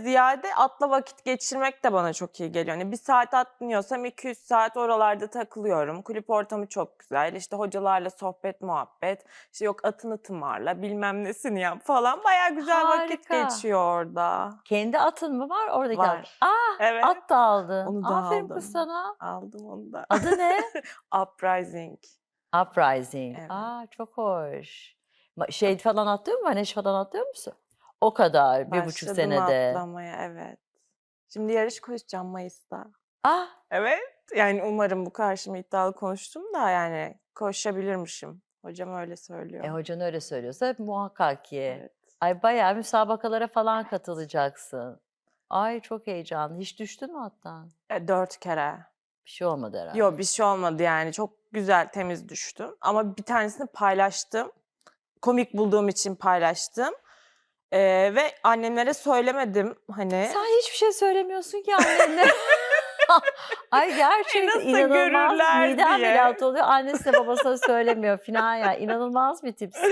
ziyade atla vakit geçirmek de bana çok iyi geliyor. Hani bir saat atmıyorsam 200 saat oralarda takılıyorum. Kulüp ortamı çok güzel. İşte hocalarla sohbet muhabbet. İşte yok atını tımarla bilmem nesini yap falan. Baya güzel vakit Harika. geçiyor orada. Kendi atın mı var oradaki Var. at? Ah Evet. at da aldın. Onu da Aferin aldım. kız sana. Aldım onu da. Adı ne? Uprising. Uprising. Evet. Aa çok hoş. Ma- Şey falan atlıyor mu? Maneş falan atlıyor musun? O kadar bir buçuk Başladım senede. atlamaya evet. Şimdi yarış koşacağım Mayıs'ta. Ah Evet. Yani umarım bu karşıma iddialı konuştum da yani koşabilirmişim. Hocam öyle söylüyor. e, hocan öyle söylüyorsa muhakkak ki. Evet. Ay bayağı müsabakalara falan katılacaksın. Ay çok heyecanlı. Hiç düştün mü attan? E, dört kere. Bir şey olmadı herhalde. Yok bir şey olmadı yani. Çok güzel temiz düştüm. Ama bir tanesini paylaştım. Komik bulduğum için paylaştım. Ee, ve annemlere söylemedim hani. Sen hiçbir şey söylemiyorsun ki annenle. Ay gerçekten nasıl inanılmaz. görürler Midem diye. ameliyat oluyor. Annesi de babasına söylemiyor falan ya. İnanılmaz bir tipsin.